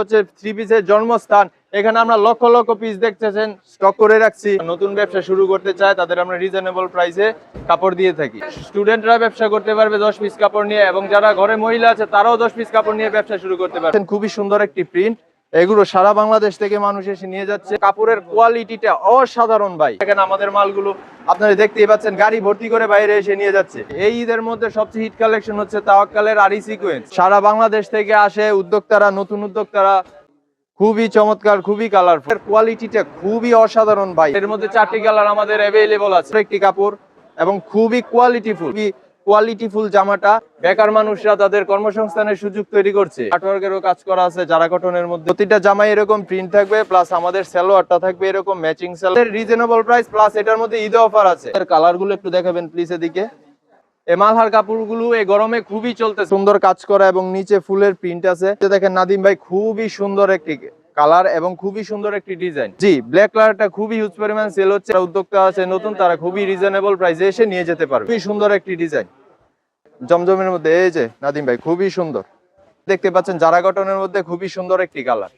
হচ্ছে থ্রি পিসের জন্মস্থান। এখানে আমরা লক্ষ লক্ষ পিস দেখতেছেন স্টক করে রাখছি। নতুন ব্যবসা শুরু করতে চায়, তাদের আমরা রিজনেবল প্রাইসে কাপড় দিয়ে থাকি। স্টুডেন্টরা ব্যবসা করতে পারবে দশ পিস কাপড় নিয়ে, এবং যারা ঘরে মহিলা আছে, তারাও দশ পিস কাপড় নিয়ে ব্যবসা শুরু করতে পারবে। খুবই সুন্দর একটি প্রিন্ট এগুলো সারা বাংলাদেশ থেকে মানুষ এসে নিয়ে যাচ্ছে। কাপড়ের কোয়ালিটিটা অসাধারণ ভাই। এখানে আমাদের মালগুলো, আপনারা দেখতেই পাচ্ছেন, গাড়ি ভর্তি করে বাইরে এসে নিয়ে যাচ্ছে। এই ঈদের মধ্যে সবচেয়ে হিট কালেকশন হচ্ছে তাওয়াক্কালের আরি সিকোয়েন্স সারা বাংলাদেশ থেকে আসে উদ্যোক্তারা, নতুন উদ্যোক্তারা। খুবই চমৎকার, খুবই কালারফুল কোয়ালিটিটা খুবই অসাধারণ ভাই। এর মধ্যে চারটি কালার আমাদের অ্যাভেলেবল আছে। একটি কাপড় এবং খুবই কোয়ালিটিফুল কোয়ালিটিফুল জামাটা। বেকার মানুষরা তাদের কর্মসংস্থানের সুযোগ তৈরি করছে। আর্টওয়ার্কেরও কাজ করা আছে, যারা কটনের মধ্যে। প্রতিটা জামাই এরকম প্রিন্ট থাকবে প্লাস আমাদের সালোয়ারটা থাকবে এরকম matching salwar. Reasonable price plus এটার মধ্যে ঈদ অফার আছে। এর কালারগুলো একটু দেখাবেন প্লিজ এদিকে। মালহার কাপড়গুলো এই গরমে খুবই চলতে সুন্দর কাজ করা এবং নিচে ফুলের প্রিন্ট আছে। দেখেন, নাদিম ভাই খুবই সুন্দর একটি কালার এবং খুবই সুন্দর একটি ডিজাইন। জি ব্ল্যাক কালারটা খুবই হিউজ পরিমাণ সেল হচ্ছে। উদ্যোক্তা আছে, নতুন, তারা খুবই রিজনেবল প্রাইসে এসে নিয়ে যেতে পারবে। খুবই সুন্দর একটি ডিজাইন। জমজমের মধ্যে, এই যে, নাদিম ভাই, খুবই সুন্দর। দেখতে পাচ্ছেন জারা কটনের মধ্যে খুবই সুন্দর একটি কালার।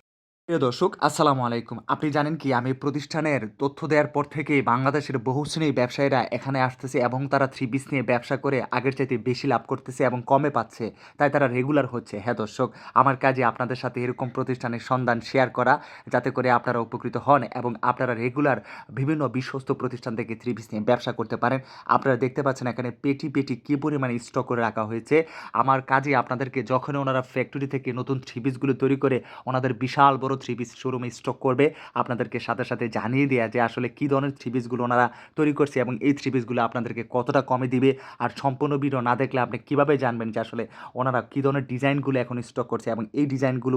প্রিয় দর্শক, আসসালামু আলাইকুম। আপনি জানেন কি, আমি প্রতিষ্ঠানের তথ্য দেওয়ার পর থেকে বাংলাদেশের বহু শ্রেণি ব্যবসায়ীরা এখানে আসতেছে এবং তারা থ্রি বিস নিয়ে ব্যবসা করে আগের চাইতে বেশি লাভ করতেছে এবং কমে পাচ্ছে। তাই তারা রেগুলার হচ্ছে। হ্যাঁ দর্শক, আমার কাজে আপনাদের সাথে এরকম প্রতিষ্ঠানের সন্ধান শেয়ার করা, যাতে করে আপনারা উপকৃত হন এবং আপনারা রেগুলার বিভিন্ন বিশ্বস্ত প্রতিষ্ঠান থেকে থ্রি বিস নিয়ে ব্যবসা করতে পারেন। আপনারা দেখতে পাচ্ছেন এখানে পেটি পেটি কী পরিমাণে স্টক করে রাখা হয়েছে। আমার কাজে আপনাদেরকে যখন ওনারা ফ্যাক্টরি থেকে নতুন থ্রি পিসগুলো তৈরি করে, ওনাদের বিশাল বড় থ্রি পিস শোরুমে স্টক করবে। আপনাদেরকে সাথে সাথে জানিয়ে দেওয়া যে আসলে কী ধরনের থ্রি পিসগুলো ওনারা তৈরি করছে এবং এই থ্রি পিসগুলো আপনাদেরকে কতটা কমে দিবে আর সম্পূর্ণ ভিডিও না দেখলে আপনি কীভাবে জানবেন যে আসলে ওনারা কী ধরনের ডিজাইনগুলো এখন স্টক করছে এবং এই ডিজাইনগুলো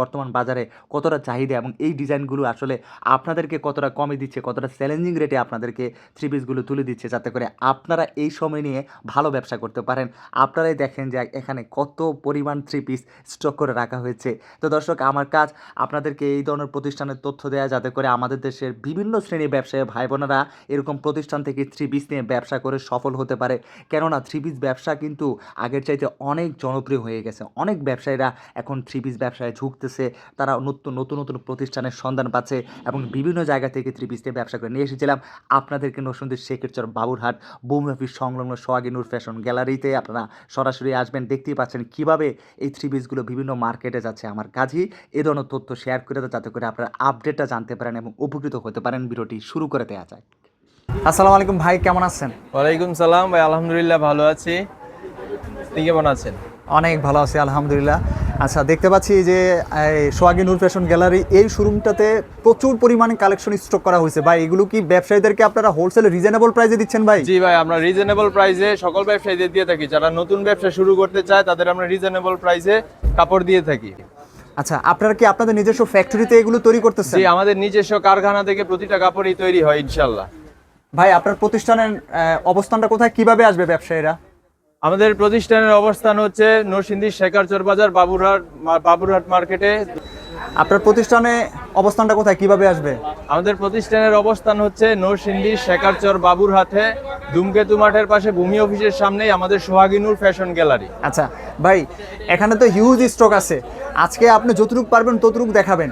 বর্তমান বাজারে কতটা চাহিদা এবং এই ডিজাইনগুলো আসলে আপনাদেরকে কতটা কমে দিচ্ছে, কতটা চ্যালেঞ্জিং রেটে আপনাদেরকে থ্রি পিসগুলো তুলে দিচ্ছে যাতে করে আপনারা এই সময় নিয়ে ভালো ব্যবসা করতে পারেন। আপনারাই দেখেন যে এখানে কত পরিমাণ থ্রি পিস স্টক করে রাখা হয়েছে। তো দর্শক, আমার কাজ আপনাদেরকে এই ধরনের প্রতিষ্ঠানের তথ্য দেওয়া যাতে করে আমাদের দেশের বিভিন্ন শ্রেণির ব্যবসায়ী ভাই বোনেরা এরকম প্রতিষ্ঠান থেকে থ্রি পিস নিয়ে ব্যবসা করে সফল হতে পারে। কেননা থ্রি পিস ব্যবসা কিন্তু আগের চাইতে অনেক জনপ্রিয় হয়ে গেছে। অনেক ব্যবসায়ীরা এখন থ্রি পিস ব্যবসায় ঝুঁকতেছে। তারা নতুন নতুন নতুন প্রতিষ্ঠানের সন্ধান পাচ্ছে এবং বিভিন্ন জায়গা থেকে থ্রি পিস নিয়ে ব্যবসা করে নিয়ে এসেছিলাম। আপনাদেরকে নসুন্দির শেখেরচর বাবুরহাট বৌমি অফিস সংলগ্ন সোহাগী নূর ফ্যাশন গ্যালারিতে আপনারা সরাসরি আসবেন। দেখতেই পাচ্ছেন কীভাবে এই থ্রি পিসগুলো বিভিন্ন মার্কেটে যাচ্ছে। আমার কাজই এ ধরনের তথ্য শেয়ার করে দেয় যাতে করে আপনারা আপডেটটা জানতে পারেন এবং উপকৃত হতে পারেন ভিডিওটি শুরু করে দেওয়া যায় আসসালামু আলাইকুম ভাই কেমন আছেন? ওয়ালাইকুম সালাম ভাই আলহামদুলিল্লাহ ভালো আছি। আপনি কেমন আছেন? অনেক ভালো আছি আলহামদুলিল্লাহ। আচ্ছা দেখতে পাচ্ছি যে সোহাগী নূর ফ্যাশন গ্যালারি এই শোরুমটাতে প্রচুর পরিমাণে কালেকশন স্টক করা হয়েছে। ভাই এগুলো কি ব্যবসায়ীদেরকে আপনারা হোলসেল রিজনেবল প্রাইসে দিচ্ছেন ভাই? জি ভাই আমরা রিজনেবল প্রাইসে সকল ব্যবসায়ীদের দিয়ে থাকি। যারা নতুন ব্যবসা শুরু করতে চায় তাদের আমরা রিজনেবল প্রাইসে কাপড় দিয়ে থাকি। আচ্ছা আপনারা কি আপনাদের নিজস্ব ফ্যাক্টরিতে এগুলো তৈরি করতেছেন? জি আমাদের নিজস্ব কারখানা থেকে প্রতিটা কাপড়ই তৈরি হয় ইনশাল্লাহ ভাই আপনার প্রতিষ্ঠানের অবস্থানটা কোথায়? কীভাবে আসবে ব্যবসায়ীরা? আমাদের প্রতিষ্ঠানের অবস্থান হচ্ছে নরসিংদী শেখারচর বাজার বাবুরহাট বাবুরহাট মার্কেটে। আপনার প্রতিষ্ঠানে অবস্থানটা কোথায়? কীভাবে আসবে? আমাদের প্রতিষ্ঠানের অবস্থান হচ্ছে নরসিংদী শেখারচর বাবুরহাটে ধূমকেতু মাঠের পাশে ভূমি অফিসের সামনেই আমাদের সোহাগিনুর ফ্যাশন গ্যালারি। আচ্ছা ভাই এখানে তো হিউজ স্টক আছে। আজকে আপনি যতটুকু পারবেন ততটুকু দেখাবেন।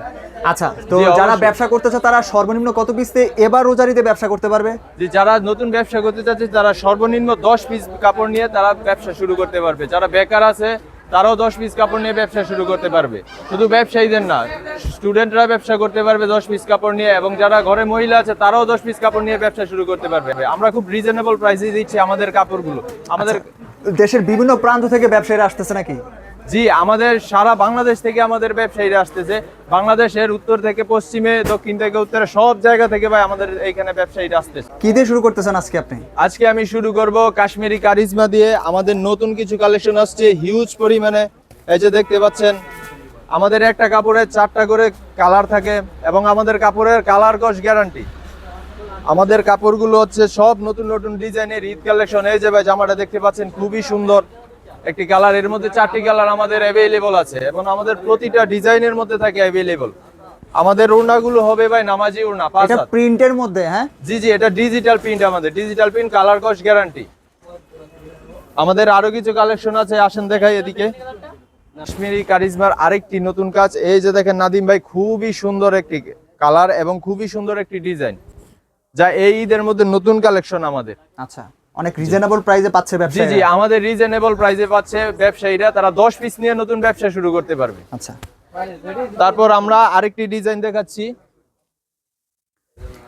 আচ্ছা তো যারা ব্যবসা করতে চায় তারা সর্বনিম্ন কত পিসতে এবার রোজারিতে ব্যবসা করতে পারবে? যে যারা নতুন ব্যবসা করতে চাচ্ছে তারা সর্বনিম্ন দশ পিস কাপড় নিয়ে তারা ব্যবসা শুরু করতে পারবে। যারা বেকার আছে তারাও দশ পিস কাপড় নিয়ে ব্যবসা শুরু করতে পারবে। শুধু ব্যবসায়ীদের না স্টুডেন্টরা ব্যবসা করতে পারবে দশ পিস কাপড় নিয়ে এবং যারা ঘরে মহিলা আছে, তারাও দশ পিস কাপড় নিয়ে ব্যবসা শুরু করতে পারবে। আমরা খুব রিজনেবল প্রাইসে দিচ্ছি আমাদের কাপড়গুলো। আমাদের দেশের বিভিন্ন প্রান্ত থেকে ব্যবসায়ীরা আসতেছে নাকি? জি আমাদের সারা বাংলাদেশ থেকে আমাদের ব্যবসায়ীরা আসতেছে। বাংলাদেশের উত্তর থেকে পশ্চিমে দক্ষিণ থেকে উত্তরে সব জায়গা থেকে ভাই আমাদের এইখানে ব্যবসায়ীরা আসতেছে। কি দিয়ে শুরু করতেছেন আজকে আপনি? আজকে আমি শুরু করব কাশ্মীরি কারিজমা দিয়ে। আমাদের নতুন কিছু কালেকশন আসছে হিউজ পরিমাণে। এই যে দেখতে পাচ্ছেন আমাদের একটা কাপড়ের চারটা করে কালার থাকে এবং আমাদের কাপড়ের কালার কস গ্যারান্টি। আমাদের কাপড়গুলো হচ্ছে সব নতুন নতুন ডিজাইনের ঈদ কালেকশন। এই যে ভাই জামাটা দেখতে পাচ্ছেন খুবই সুন্দর। একটি কালারের মধ্যে চারটি কালার আমাদের অ্যাভেলেবল আছে এবং আমাদের প্রতিটা ডিজাইনের মধ্যে থাকে অ্যাভেলেবল আমাদের ওড়নাগুলো হবে ভাই নামাজি ওড়না পাঁচ এটা। প্রিন্টের মধ্যে হ্যাঁ? জি জি এটা ডিজিটাল প্রিন্ট আমাদের ডিজিটাল প্রিন্ট কালার কস গ্যারান্টি আমাদের আরও কিছু কালেকশন আছে আসেন দেখাই এদিকে। কাশ্মীরি কারিজমার আরেকটি নতুন কাজ এই যে দেখেন নাদিম ভাই খুবই সুন্দর একটি কালার এবং খুবই সুন্দর একটি ডিজাইন যা এই ঈদের মধ্যে নতুন কালেকশন আমাদের। আচ্ছা। অনেক রিজনেবল প্রাইসে পাচ্ছে জি জি আমাদের রিজনেবল প্রাইসে পাচ্ছে ব্যবসায়ীরা তারা দশ পিস নিয়ে নতুন ব্যবসা শুরু করতে পারবে। আচ্ছা। তারপর আমরা আরেকটি ডিজাইন দেখাচ্ছি।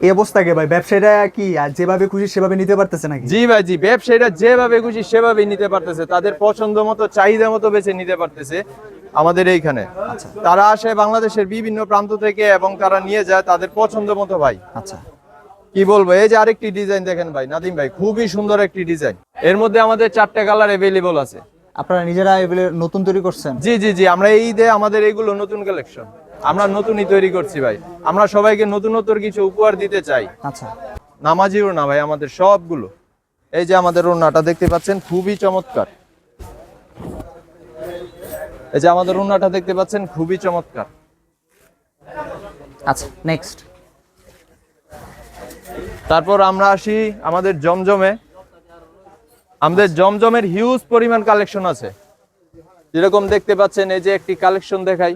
এই অবস্থাকে ভাই? ব্যবসায়ীরা কি যেভাবে খুশি সেভাবে নিতে পারতেছে নাকি? জি ভাই জি ব্যবসায়ীরা যেভাবে খুশি সেভাবেই নিতে পারতেছে। তাদের পছন্দ মতো চাহিদা মতো বেছে নিতে পারতেছে আমাদের এইখানে। তারা আসে বাংলাদেশের বিভিন্ন প্রান্ত থেকে এবং তারা নিয়ে যায় তাদের পছন্দ মতো ভাই। আচ্ছা। কি বলব? এই যে আরেকটি ডিজাইন দেখেন ভাই নাদিম ভাই খুবই সুন্দর একটি ডিজাইন এর মধ্যে আমাদের চারটে কালার অ্যাভেলেবল আছে। আপনারা নিজেরা এগুলো নতুন তৈরি করছেন? জি জি জি আমরা এই ঈদে আমাদের এইগুলো নতুন কালেকশন আমরা নতুনই তৈরি করছি ভাই। আমরা সবাইকে নতুনত্বর কিছু উপহার দিতে চাই। আচ্ছা। নামাজিও না ভাই আমাদের সবগুলো। এই যে আমাদের ওড়নাটা দেখতে পাচ্ছেন খুবই চমৎকার। এই যে আমাদের ওড়নাটা দেখতে পাচ্ছেন খুবই চমৎকার। আচ্ছা নেক্সট তারপর আমরা আসি আমাদের জমজমে। আমাদের জমজমের হিউজ পরিমাণ কালেকশন আছে। যেরকম দেখতে পাচ্ছেন এই যে একটি কালেকশন দেখাই।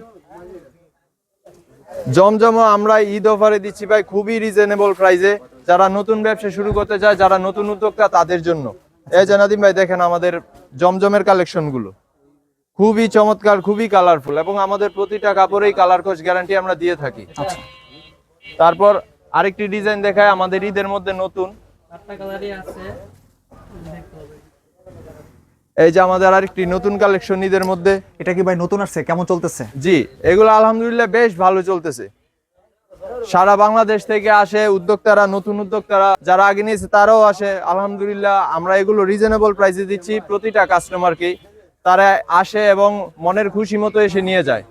জমজম আমরা ঈদ অফারে দিচ্ছি ভাই খুবই রিজনেবল প্রাইসে যারা নতুন ব্যবসা শুরু করতে চায় যারা নতুন উদ্যোক্তা তাদের জন্য। এই যে নাদিম ভাই দেখেন আমাদের জমজমের কালেকশনগুলো। খুবই চমৎকার খুবই কালারফুল এবং আমাদের প্রতিটা কাপড়েই কালার কোচ গ্যারান্টি আমরা দিয়ে থাকি। আচ্ছা। তারপর আরেকটি ডিজাইন দেখায় আমাদের ঈদের মধ্যে নতুন। এই যে আমাদের আরেকটি নতুন কালেকশন ঈদের মধ্যে। এটা কি ভাই নতুন আসছে? কেমন চলতেছে? জি এগুলো আলহামদুলিল্লাহ বেশ ভালো চলতেছে। সারা বাংলাদেশ থেকে আসে উদ্যোক্তারা নতুন উদ্যোক্তারা যারা আগে নিয়েছে তারাও আসে। আলহামদুলিল্লাহ আমরা এগুলো রিজনেবল প্রাইসে দিচ্ছি প্রতিটা কাস্টমারকে তারা আসে এবং মনের খুশি মতো এসে নিয়ে যায়।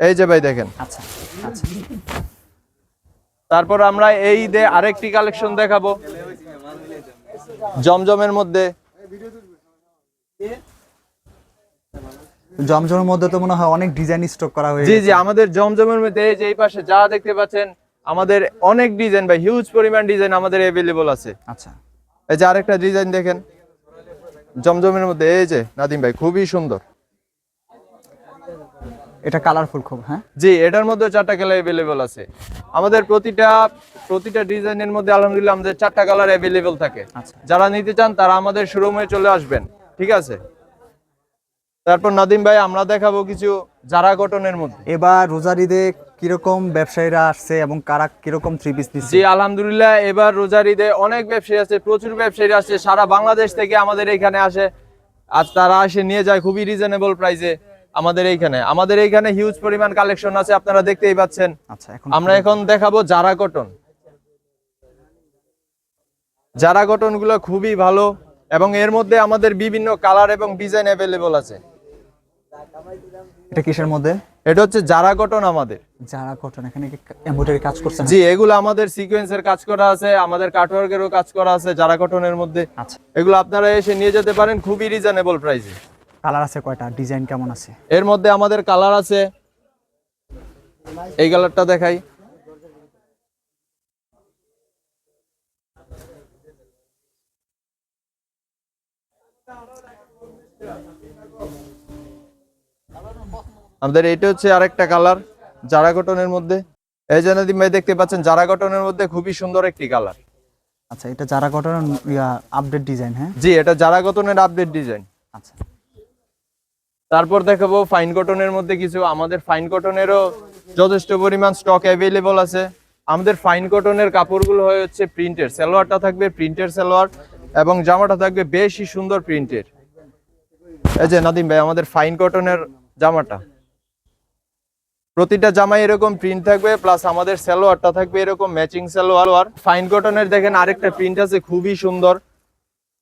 এই যে ভাই দেখেন। আচ্ছা আচ্ছা। তারপর আমরা এই ঈদে আরেকটি কালেকশন দেখাবো। জমজমের মধ্যে। জমজমের মধ্যে তো মনে হয় অনেক ডিজাইন স্টক করা হয়েছে জি জি আমাদের জমজমের মধ্যে এই যে এই পাশে যা দেখতে পাচ্ছেন আমাদের অনেক ডিজাইন বা হিউজ পরিমাণ ডিজাইন আমাদের অ্যাভেলেবল আছে। আচ্ছা। এই যে আরেকটা ডিজাইন দেখেন। জমজমের মধ্যে এই যে নাদিম ভাই খুবই সুন্দর। এটা কালারফুল খুব হ্যাঁ? জি এটার মধ্যে চারটা কালার অ্যাভেলেবল আছে। আমাদের প্রতিটা প্রতিটা ডিজাইনের মধ্যে আলহামদুলিল্লাহ আমাদের চারটা কালার অ্যাভেলেবল থাকে। আচ্ছা। যারা নিতে চান তারা আমাদের শোরুমে চলে আসবেন ঠিক আছে? তারপর নাদিম ভাই আমরা দেখাবো কিছু যারা কটনের মধ্যে। এবার রোজার ঈদে কীরকম ব্যবসায়ীরা আসছে এবং কারা কীরকম থ্রি পিস নিচ্ছে জি আলহামদুলিল্লাহ এবার রোজার ঈদে অনেক ব্যবসায়ী আছে প্রচুর ব্যবসায়ী আছে সারা বাংলাদেশ থেকে আমাদের এখানে আসে। আজ তারা এসে নিয়ে যায় খুবই রিজনেবল প্রাইসে আমাদের এইখানে। আমাদের এইখানে হিউজ পরিমাণ কালেকশন আছে আপনারা দেখতেই পাচ্ছেন। আচ্ছা আমরা এখন দেখাবো জারা কটন জারা কটনগুলো খুবই ভালো এবং এর মধ্যে আমাদের বিভিন্ন কালার এবং ডিজাইন অ্যাভেলেবল আছে। এটা কিসের মধ্যে? এটা হচ্ছে জারা কটন আমাদের। যারা কটন এখানে এমব্রয়ডারি কাজ করছেন জি এগুলো আমাদের সিকোয়েন্সের কাজ করা আছে আমাদের কাটওয়ার্কেরও কাজ করা আছে জারা কটনের মধ্যে। আচ্ছা। এগুলো আপনারা এসে নিয়ে যেতে পারেন খুবই রিজনেবল প্রাইসে কালার আছে কয়টা? ডিজাইন কেমন আছে? এর মধ্যে আমাদের কালার আছে। এই কালারটা দেখাই। আমাদের এটা হচ্ছে আরেকটা কালার জারা কটনের মধ্যে। এই যে নাদিম ভাই দেখতে পাচ্ছেন জারা কটনের মধ্যে খুবই সুন্দর একটি কালার। আচ্ছা এটা যারা কটন আপডেট ডিজাইন হ্যাঁ? জি এটা জারা কটনের আপডেট ডিজাইন আচ্ছা। তারপর দেখাবো ফাইন কটনের মধ্যে কিছু। আমাদের ফাইন কটনেরও যথেষ্ট পরিমাণ স্টক অ্যাভেলেবল আছে। আমাদের ফাইন কটনের কাপড়গুলো হয়ে হচ্ছে প্রিন্টের সালোয়ারটা থাকবে প্রিন্টের সালোয়ার এবং জামাটা থাকবে বেশি সুন্দর প্রিন্টের এই যে নাদিম ভাই, আমাদের ফাইন কটনের জামাটা। প্রতিটা জামাই এরকম প্রিন্ট থাকবে প্লাস আমাদের সালোয়ারটা থাকবে এরকম ম্যাচিং সালোয়ার। ফাইন কটনের দেখেন আরেকটা প্রিন্ট আছে, খুবই সুন্দর।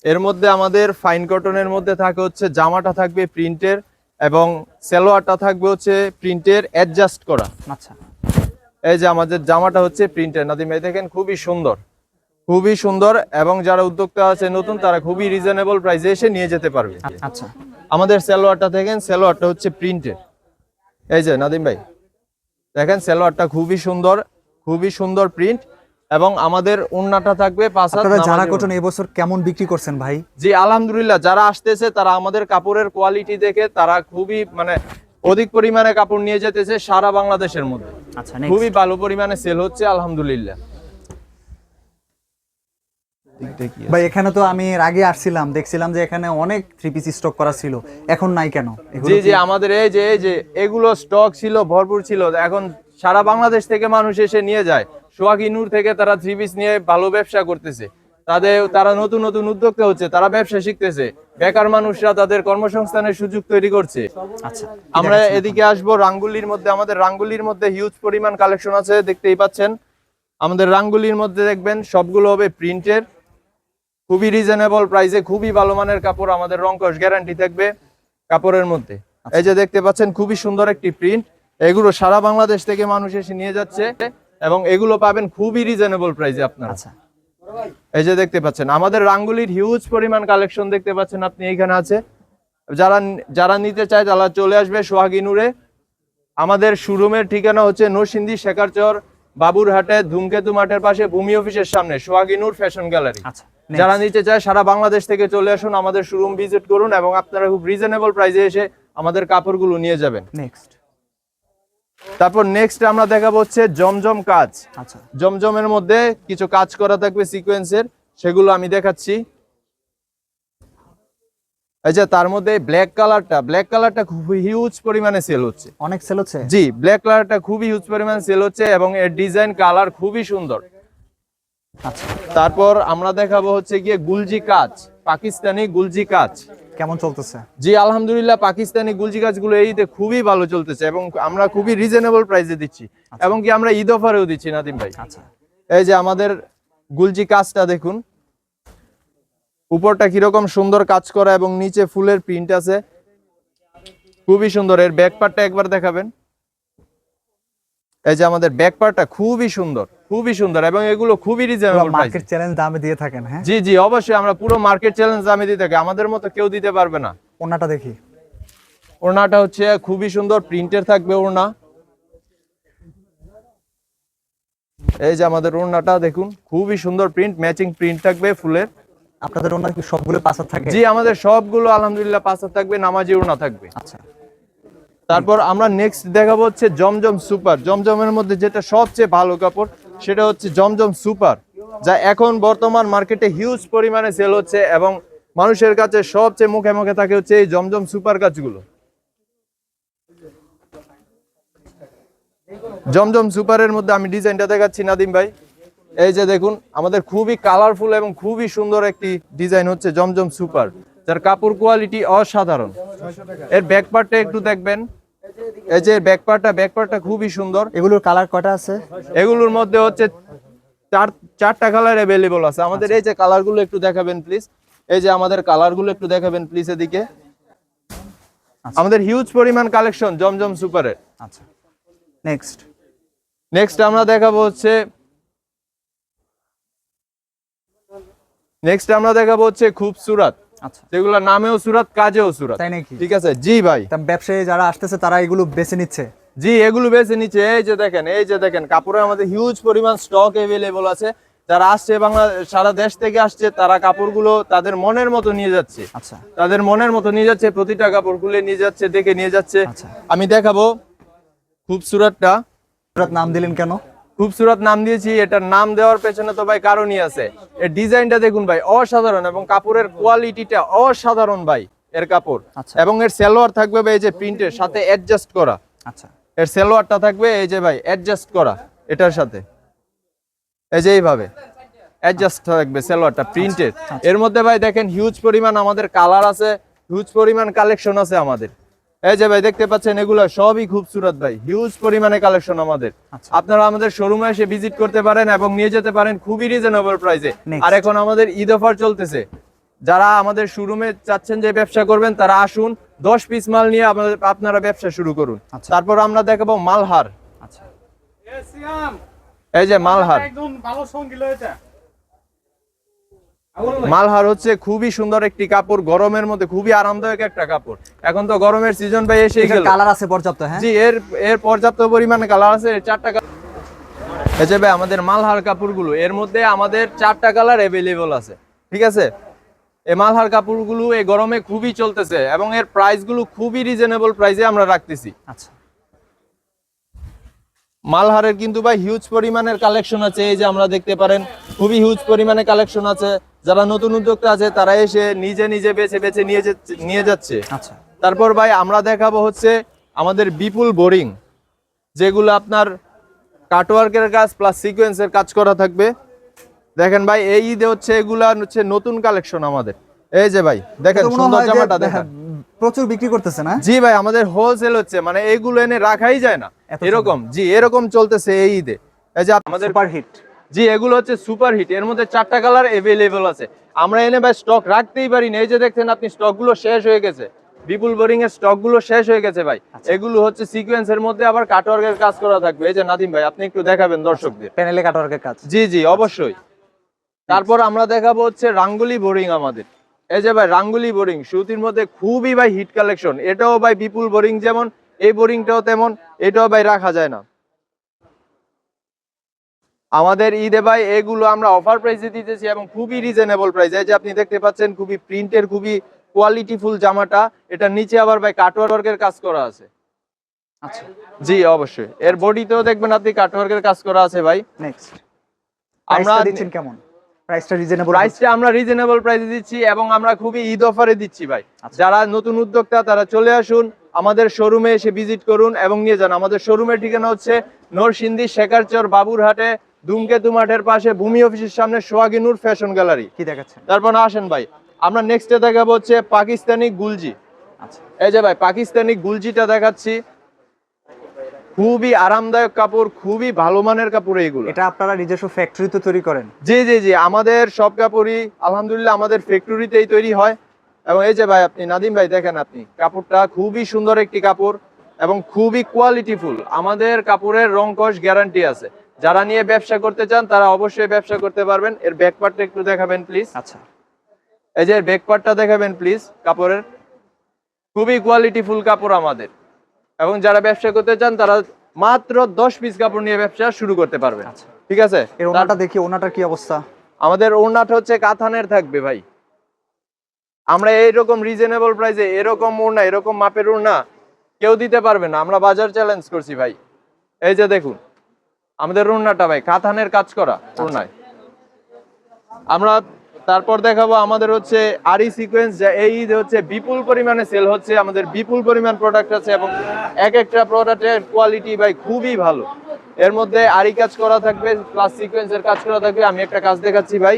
এর মধ্যে আমাদের ফাইন কটনের মধ্যে থাকে হচ্ছে জামাটা থাকবে প্রিন্টের এবং সালোয়ারটা থাকবে হচ্ছে প্রিন্টের অ্যাডজাস্ট করা। আচ্ছা। এই যে আমাদের জামাটা হচ্ছে প্রিন্টের নাদিম ভাই দেখেন খুবই সুন্দর খুবই সুন্দর এবং যারা উদ্যোক্তা আছে নতুন তারা খুবই রিজনেবল প্রাইসে এসে নিয়ে যেতে পারবে। আচ্ছা। আমাদের সালোয়ারটা দেখেন সালোয়ারটা হচ্ছে প্রিন্টের। এই যে নাদিম ভাই দেখেন সালোয়ারটা খুবই সুন্দর খুবই সুন্দর প্রিন্ট এবং আমাদের উন্নাটা থাকবে পাঁচ যারা কটন এবছর কেমন বিক্রি করছেন ভাই? জি আলহামদুলিল্লাহ যারা আসতেছে তারা আমাদের কাপড়ের কোয়ালিটি দেখে তারা খুবই মানে অধিক পরিমাণে কাপড় নিয়ে যেতেছে সারা বাংলাদেশের মধ্যে। আচ্ছা খুবই ভালো পরিমাণে সেল হচ্ছে আলহামদুলিল্লাহ। ভাই এখানে তো আমি এর আগে আসছিলাম দেখছিলাম যে এখানে অনেক থ্রি পিস স্টক করা ছিল এখন নাই কেন? জি জি আমাদের এই যে এই যে এগুলো স্টক ছিল ভরপুর ছিল এখন সারা বাংলাদেশ থেকে মানুষ এসে নিয়ে যায়। সোহাগী নূর থেকে তারা থ্রি পিস নিয়ে ভালো ব্যবসা করতেছে। তাদের তারা নতুন নতুন উদ্যোক্তা হচ্ছে তারা ব্যবসা শিখতেছে। বেকার মানুষরা তাদের কর্মসংস্থানের সুযোগ তৈরি করছে। আচ্ছা আমরা এদিকে আসব রাঙ্গুলির মধ্যে আমাদের রাঙ্গুলির মধ্যে হিউজ পরিমাণ কালেকশন আছে দেখতেই পাচ্ছেন। আমাদের রাঙ্গুলির মধ্যে দেখবেন সবগুলো হবে প্রিন্টের খুবই রিজনেবল প্রাইসে খুবই ভালো মানের কাপড় আমাদের রংকশ গ্যারান্টি থাকবে কাপড়ের মধ্যে। এই যে দেখতে পাচ্ছেন খুবই সুন্দর একটি প্রিন্ট এগুলো সারা বাংলাদেশ থেকে মানুষ এসে নিয়ে যাচ্ছে। এবং এগুলো পাবেন খুবই রিজনেবল প্রাইসে আপনারা। আচ্ছা। এই যে দেখতে পাচ্ছেন আমাদের রাঙ্গুলির হিউজ পরিমাণ কালেকশন দেখতে পাচ্ছেন আপনি এইখানে আছে। যারা যারা নিতে চায় তারা চলে আসবে সোহাগিনুরে আমাদের শোরুমের ঠিকানা হচ্ছে নরসিংদী শেখারচর বাবুরহাটে ধূমকেতু মাঠের পাশে ভূমি অফিসের সামনে সোহাগিনুর ফ্যাশন গ্যালারি আচ্ছা যারা নিতে চায় সারা বাংলাদেশ থেকে চলে আসুন আমাদের শোরুম ভিজিট করুন এবং আপনারা খুব রিজনেবল প্রাইসে এসে আমাদের কাপড়গুলো নিয়ে যাবেন। নেক্সট তারপর নেক্সট আমরা দেখাবো হচ্ছে জমজম কাজ। আচ্ছা। জমজমের মধ্যে কিছু কাজ করা থাকবে সিকোয়েন্সের সেগুলো আমি দেখাচ্ছি। আচ্ছা তার মধ্যে ব্ল্যাক কালারটা ব্ল্যাক কালারটা খুব হিউজ পরিমাণে সেল হচ্ছে। অনেক সেল হচ্ছে? জি ব্ল্যাক কালারটা খুবই হিউজ পরিমাণে সেল হচ্ছে এবং এর ডিজাইন কালার খুবই সুন্দর। তারপর আমরা দেখাবো হচ্ছে গিয়ে গুলজি কাজ পাকিস্তানি গুলজি কাজ। কেমন চলতেছে? জি আলহামদুলিল্লাহ পাকিস্তানি গুলজি কাজগুলো এইতে খুবই ভালো চলতেছে এবং আমরা খুবই রিজনেবল প্রাইসে দিচ্ছি। এবং কি আমরা ঈদ অফারেও দিচ্ছি নাদিম ভাই? আচ্ছা। এই যে আমাদের গুলজি কাজটা দেখুন। উপরটা কীরকম সুন্দর কাজ করা এবং নিচে ফুলের প্রিন্ট আছে। খুবই সুন্দর এর ব্যাক পার্টটা একবার দেখাবেন। এই যে আমাদের ব্যাক পার্টটা খুবই সুন্দর। খুবই সুন্দর এবং এগুলো খুবই রিজনেবল মার্কেট চ্যালেঞ্জ দামে দিয়ে থাকেন হ্যাঁ? জি জি অবশ্যই আমরা পুরো মার্কেট চ্যালেঞ্জ দামে দিয়ে থাকি। আমাদের মতো কেউ দিতে পারবে না। ওনাটা দেখি। ওড়নাটা হচ্ছে খুবই সুন্দর প্রিন্টের থাকবে ওড়না। এই যে আমাদের ওড়নাটা দেখুন খুবই সুন্দর প্রিন্ট ম্যাচিং প্রিন্ট থাকবে ফুলের। আপনাদের ওনার কি সবগুলো পাসার থাকে? জি আমাদের সবগুলো আলহামদুলিল্লাহ পাঁচটা থাকবে নামাজি ওড়না থাকবে। আচ্ছা। তারপর আমরা নেক্সট দেখাবো হচ্ছে জমজম সুপার জমজমের মধ্যে যেটা সবচেয়ে ভালো কাপড় সেটা হচ্ছে জমজম সুপার, যা এখন বর্তমান মার্কেটে হিউজ পরিমাণে সেল হচ্ছে এবং মানুষের কাছে সবচেয়ে মুখে মুখে থাকে হচ্ছে এই জমজম সুপার গাছগুলো। জমজম সুপারের মধ্যে আমি ডিজাইনটা দেখাচ্ছি, নাদিম ভাই। এই যে দেখুন, আমাদের খুবই কালারফুল এবং খুবই সুন্দর একটি ডিজাইন হচ্ছে জমজম সুপার, যার কাপড় কোয়ালিটি অসাধারণ। এর ব্যাক পার্টটা একটু দেখবেন। এই যে ব্যাক পার্টটা ব্যাক পার্টটা খুবই সুন্দর। এগুলোর কালার কটা আছে? এগুলোর মধ্যে হচ্ছে চার চারটা কালার অ্যাভেলেবল আছে। আমাদের এই যে কালারগুলো একটু দেখাবেন প্লিজ এই যে আমাদের কালারগুলো একটু দেখাবেন প্লিজ এদিকে। আমাদের হিউজ পরিমাণ কালেকশন জমজম সুপারের আচ্ছা। নেক্সট নেক্সট আমরা দেখাবো হচ্ছে নেক্সট আমরা দেখাবো হচ্ছে খুব সুরাত আচ্ছা নামেও সুরাত কাজেও সুরাত। তাই নাকি? ঠিক আছে? জি ভাই। ব্যবসায়ী যারা আসতেছে তারা এগুলো বেছে নিচ্ছে? জি এগুলো বেছে নিচ্ছে। এই যে দেখেন এই যে দেখেন কাপড়ের আমাদের হিউজ পরিমাণ স্টক এভেলেবল আছে। যারা আসছে বাংলা সারা দেশ থেকে আসছে তারা কাপড়গুলো তাদের মনের মতো নিয়ে যাচ্ছে। আচ্ছা। তাদের মনের মতো নিয়ে যাচ্ছে প্রতিটা কাপড় খুলে নিয়ে যাচ্ছে দেখে নিয়ে যাচ্ছে। আচ্ছা। আমি দেখাবো খুবসুরতটা সুরাত নাম দিলেন কেন? খুবসুরত নাম দিয়েছি এটার নাম দেওয়ার পেছনে তো ভাই কারণই আছে। এর ডিজাইনটা দেখুন ভাই অসাধারণ এবং কাপড়ের কোয়ালিটিটা অসাধারণ ভাই এর কাপড়। আচ্ছা। এবং এর সালোয়ার থাকবে ভাই এই যে প্রিন্টের সাথে অ্যাডজাস্ট করা। আচ্ছা। এর সালোয়ারটা থাকবে এই যে ভাই অ্যাডজাস্ট করা এটার সাথে। এই যে এইভাবে অ্যাডজাস্ট থাকবে সালোয়ারটা প্রিন্টেড এর মধ্যে ভাই দেখেন হিউজ পরিমাণ আমাদের কালার আছে হিউজ পরিমাণ কালেকশন আছে আমাদের। এই যে ভাই দেখতে পাচ্ছেন এগুলো সবই খুবসুরত ভাই। হিউজ পরিমাণে কালেকশন আমাদের। আচ্ছা। আপনারা আমাদের শোরুমে এসে ভিজিট করতে পারেন এবং নিয়ে যেতে পারেন খুবই রিজনেবল প্রাইসে. আর এখন আমাদের ঈদ অফার চলতেছে। যারা আমাদের শোরুমে চাচ্ছেন যে ব্যবসা করবেন তারা আসুন দশ পিস মাল নিয়ে আমাদের আপনারা ব্যবসা শুরু করুন। আচ্ছা। তারপর আমরা দেখাবো মালহার। আচ্ছা। এই যে মালহার। একদম ভালো সঙ্গী এটা মালহার হচ্ছে খুবই সুন্দর একটি কাপড় গরমের মধ্যে খুবই আরামদায়ক একটা কাপড়। এখন তো গরমের সিজন ভাই এসে গেল। কালার আছে পর্যাপ্ত হ্যাঁ? জি এর এর পর্যাপ্ত পরিমাণে কালার আছে চারটা যে ভাই আমাদের মালহার কাপড়গুলো এর মধ্যে আমাদের চারটা কালার অ্যাভেলেবল আছে। ঠিক আছে? এই মালহার কাপড়গুলো এই গরমে খুবই চলতেছে এবং এর প্রাইসগুলো খুবই রিজনেবল প্রাইসে আমরা রাখতেছি। আচ্ছা। মালহারের কিন্তু ভাই হিউজ পরিমাণের কালেকশন আছে। এই যে আমরা দেখতে পারেন খুবই হিউজ পরিমাণে কালেকশন আছে। যারা নতুন উদ্যোক্তা আছে তারা এসে নিজে নিজে বেছে বেছে নিয়ে যাচ্ছে নিয়ে যাচ্ছে। আচ্ছা। তারপর ভাই আমরা দেখাবো হচ্ছে আমাদের বিপুল বোরিং যেগুলো আপনার কাটওয়ার্কের কাজ প্লাস সিকোয়েন্সের কাজ করা থাকবে। দেখেন ভাই এই ঈদে হচ্ছে এগুলা হচ্ছে নতুন কালেকশন আমাদের। এই যে ভাই দেখেন সুন্দর জামাটা দেখেন প্রচুর বিক্রি করতেছে না? জি ভাই আমাদের হোলসেল হচ্ছে মানে এইগুলো এনে রাখাই যায় না। এরকম জি এরকম চলতেছে এই ঈদে। এই যে আমাদের সুপার হিট জি এগুলো হচ্ছে সুপার হিট এর মধ্যে চারটা কালার এভেলেবল আছে। আমরা এনে ভাই স্টক রাখতেই পারি না। এই যে দেখছেন আপনি স্টকগুলো শেষ হয়ে গেছে। বিপুল বোরিং এর স্টকগুলো শেষ হয়ে গেছে ভাই। আচ্ছা। এগুলো হচ্ছে সিকোয়েন্সের মধ্যে আবার কাটওয়ার্কের কাজ করা থাকবে। এই যে নাদিম ভাই আপনি একটু দেখাবেন দর্শকদের। প্যানেলে কাটওয়ার্কের কাজ। জি জি অবশ্যই। তারপর আমরা দেখাবো হচ্ছে রাঙ্গুলি বোরিং আমাদের। এই যে ভাই রাঙ্গুলি বোরিং সুতির মধ্যে খুবই ভাই হিট কালেকশন এটাও ভাই বিপুল বোরিং যেমন এই বোরিংটাও তেমন এটাও ভাই রাখা যায় না। আমাদের ঈদে ভাই এগুলো আমরা অফার প্রাইসে দিতেছি এবং খুবই রিজনেবল প্রাইস এই যে আপনি দেখতে পাচ্ছেন খুবই প্রিন্টের খুবই কোয়ালিটিফুল জামাটা। এটা নিচে আবার ভাই কাটওয়ার্কের কাজ করা আছে। আচ্ছা। জি অবশ্যই। এর বডিতেও দেখবেন আপনি কাটওয়ার্কের কাজ করা আছে ভাই। নেক্সট আমরা দিচ্ছেন কেমন? প্রাইসটা রিজনেবল প্রাইসটা আমরা রিজনেবল প্রাইসে দিচ্ছি এবং আমরা খুবই ঈদ অফারে দিচ্ছি ভাই। আচ্ছা। যারা নতুন উদ্যোক্তা তারা চলে আসুন আমাদের শোরুমে এসে ভিজিট করুন এবং নিয়ে যান। আমাদের শোরুমের ঠিকানা হচ্ছে নরসিংদী শেখারচর বাবুরহাটে ধূমকেতু মাঠের পাশে ভূমি অফিসের সামনে সোহাগী নূর ফ্যাশন গ্যালারি। কি দেখাচ্ছেন? তারপর আসেন ভাই আমরা নেক্সটে দেখাবো হচ্ছে পাকিস্তানি গুলজি। আচ্ছা। এই যে ভাই পাকিস্তানি গুলজিটা দেখাচ্ছি। খুবই আরামদায়ক কাপড় খুবই ভালো মানের কাপড় এইগুলো। এটা আপনারা নিজস্ব ফ্যাক্টরিতে তৈরি করেন? জি জি জি আমাদের সব কাপড়ই আলহামদুলিল্লাহ আমাদের ফ্যাক্টরিতেই তৈরি হয়। এবং এই যে ভাই আপনি নাদিম ভাই দেখেন আপনি কাপড়টা খুবই সুন্দর একটি কাপড় এবং খুবই কোয়ালিটিফুল আমাদের কাপড়ের রং কস গ্যারান্টি আছে। যারা নিয়ে ব্যবসা করতে চান তারা অবশ্যই ব্যবসা করতে পারবেন। এর ব্যাকপার্টটা একটু দেখাবেন প্লিজ আচ্ছা। এই যে ব্যাক পার্টটা দেখাবেন প্লিজ কাপড়ের। খুবই কোয়ালিটিফুল কাপড় আমাদের। এবং যারা ব্যবসা করতে চান তারা মাত্র দশ পিস কাপড় নিয়ে ব্যবসা শুরু করতে পারবেন। আচ্ছা। ঠিক আছে? এর ওনাটা দেখি ওনাটার কি অবস্থা? আমাদের ওড়নাটা হচ্ছে কাথানের থাকবে ভাই। আমরা এইরকম রিজনেবল প্রাইসে এরকম ওড়না এরকম মাপের ওড়না কেউ দিতে পারবে না। আমরা বাজার চ্যালেঞ্জ করছি ভাই। এই যে দেখুন আমাদের রুনাটা ভাই কাথানের কাজ করা রুনায় আমরা তারপর দেখাবো আমাদের হচ্ছে আরি সিকোয়েন্স এই হচ্ছে বিপুল পরিমাণে সেল হচ্ছে আমাদের বিপুল পরিমাণ প্রোডাক্ট আছে এবং এক একটা প্রোডাক্টের কোয়ালিটি ভাই খুবই ভালো। এর মধ্যে আরি কাজ করা থাকবে প্লাস সিকোয়েন্সের কাজ করা থাকবে আমি একটা কাজ দেখাচ্ছি ভাই।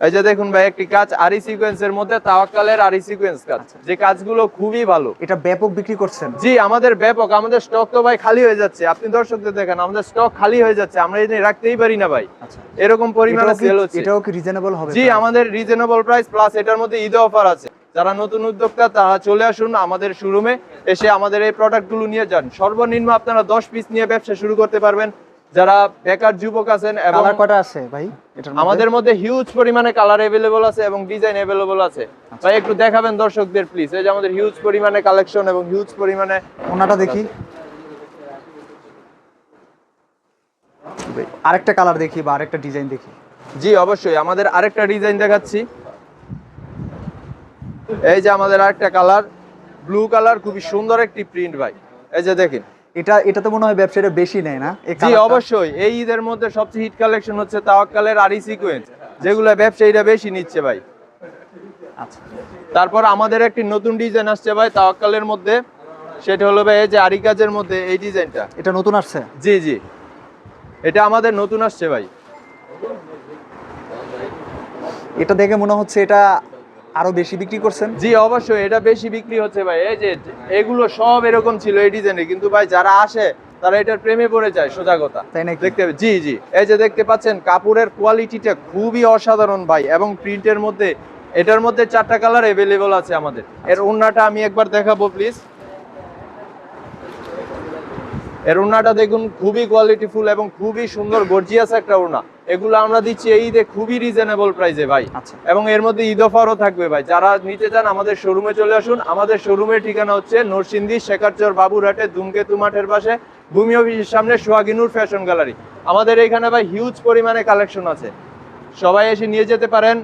এই যে দেখুন ভাই একটি কাজ আরি সিকোয়েন্সের মধ্যে তাওয়াক্কালের আরি সিকোয়েন্স কাজ। যে কাজগুলো খুবই ভালো। এটা ব্যাপক বিক্রি করছেন। জি আমাদের ব্যাপক আমাদের স্টক তো ভাই খালি হয়ে যাচ্ছে। আপনি দর্শকদের দেখেন আমাদের স্টক খালি হয়ে যাচ্ছে। আমরা এই রাখতেই পারি না ভাই। আচ্ছা। এরকম পরিমাণে সেল হচ্ছে। এটাও কি রিজনেবল হবে জি আমাদের রিজনেবল প্রাইস প্লাস এটার মধ্যে ঈদ অফার আছে। যারা নতুন উদ্যোক্তা তারা চলে আসুন আমাদের শোরুমে এসে আমাদের এই প্রোডাক্টগুলো নিয়ে যান। সর্বনিম্ন আপনারা দশ পিস নিয়ে ব্যবসা শুরু করতে পারবেন। যারা বেকার যুবক আছেন এবং কালার কটা আছে ভাই এটার মধ্যে? আমাদের মধ্যে হিউজ পরিমাণে কালার अवेलेबल আছে এবং ডিজাইন अवेलेबल আছে ভাই একটু দেখাবেন দর্শকদের প্লিজ এই যে আমাদের হিউজ পরিমাণে কালেকশন এবং হিউজ পরিমাণে ওনাটা দেখি আরেকটা কালার দেখি বা আরেকটা ডিজাইন দেখি জি অবশ্যই আমাদের আরেকটা ডিজাইন দেখাচ্ছি এই যে আমাদের আরেকটা কালার ব্লু কালার খুবই সুন্দর একটি প্রিন্ট ভাই এই যে দেখেন এটা এটা তো মনে হয় ব্যবসায়ীরা বেশি নেয় না? জি অবশ্যই। এই ঈদের মধ্যে সবচেয়ে হিট কালেকশন হচ্ছে তাওয়াক্কালের আরি সিকোয়েন্স যেগুলো ব্যবসায়ীরা বেশি নিচ্ছে ভাই। আচ্ছা। তারপর আমাদের একটি নতুন ডিজাইন আসছে ভাই তাওয়াক্কালের মধ্যে। সেটা হলো ভাই এই যে আরি কাজের মধ্যে এই ডিজাইনটা এটা নতুন আসছে? জি জি। এটা আমাদের নতুন আসছে ভাই। এটা দেখে মনে হচ্ছে এটা আরও বেশি বিক্রি করছেন? জি অবশ্যই এটা বেশি বিক্রি হচ্ছে ভাই। এই যে এগুলো সব এরকম ছিল এই ডিজাইনে কিন্তু ভাই যারা আসে তারা এটার প্রেমে পড়ে যায় সোজা কথা। তাই না দেখতে জি জি। এই যে দেখতে পাচ্ছেন কাপড়ের কোয়ালিটিটা খুবই অসাধারণ ভাই এবং প্রিন্টের মধ্যে এটার মধ্যে চারটা কালার অ্যাভেলেবল আছে আমাদের। এর ওন্নাটা আমি একবার দেখাবো প্লিজ এর ওড়নাটা দেখুন খুবই কোয়ালিটিফুল এবং খুবই সুন্দর গর্জিয়াস একটা ওড়না এগুলো আমরা দিচ্ছি এই ঈদে খুবই রিজনেবল প্রাইসে ভাই। আচ্ছা। এবং এর মধ্যে ঈদ অফারও থাকবে ভাই। যারা নিতে চান আমাদের শোরুমে চলে আসুন। আমাদের শোরুমের ঠিকানা হচ্ছে নরসিংদী শেখারচর বাবুরহাটে ধূমকেতু মাঠের পাশে ভূমি অফিসের সামনে সোহাগিনুর ফ্যাশন গ্যালারি আমাদের এখানে ভাই হিউজ পরিমাণে কালেকশন আছে। সবাই এসে নিয়ে যেতে পারেন।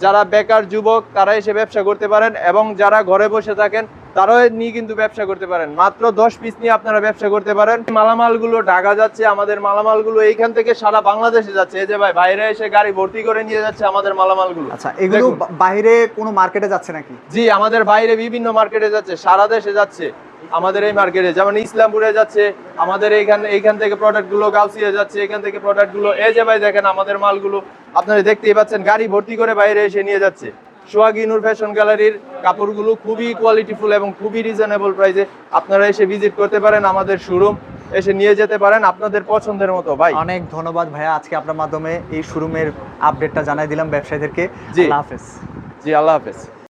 যারা বেকার যুবক তারা এসে ব্যবসা করতে পারেন এবং যারা ঘরে বসে থাকেন তারাও নিয়ে কিন্তু ব্যবসা করতে পারেন। মাত্র দশ পিস নিয়ে আপনারা ব্যবসা করতে পারেন। মালামালগুলো ঢাকা যাচ্ছে আমাদের মালামালগুলো এইখান থেকে সারা বাংলাদেশে যাচ্ছে। এই যে ভাই বাইরে এসে গাড়ি ভর্তি করে নিয়ে যাচ্ছে আমাদের মালামালগুলো। আচ্ছা এগুলো বাইরে কোনো মার্কেটে যাচ্ছে নাকি? জি আমাদের বাইরে বিভিন্ন মার্কেটে যাচ্ছে সারা দেশে যাচ্ছে। আমাদের এই মার্কেটে যেমন ইসলামপুরে যাচ্ছে আমাদের এইখান এইখান থেকে প্রোডাক্টগুলো গাউসিয়া যাচ্ছে এখান থেকে প্রোডাক্টগুলো এই যে ভাই দেখেন আমাদের মালগুলো আপনারা দেখতেই পাচ্ছেন গাড়ি ভর্তি করে বাইরে এসে নিয়ে যাচ্ছে। সোহাগী নূর ফ্যাশন গ্যালারির কাপড়গুলো খুবই কোয়ালিটিফুল এবং খুবই রিজনেবল প্রাইসে আপনারা এসে ভিজিট করতে পারেন আমাদের শোরুম এসে নিয়ে যেতে পারেন আপনাদের পছন্দের মতো ভাই। অনেক ধন্যবাদ ভাইয়া আজকে আপনার মাধ্যমে এই শোরুমের আপডেটটা জানাই দিলাম ব্যবসায়ীদেরকে। জি। আল্লাহ হাফেজ। জি আল্লাহ হাফেজ।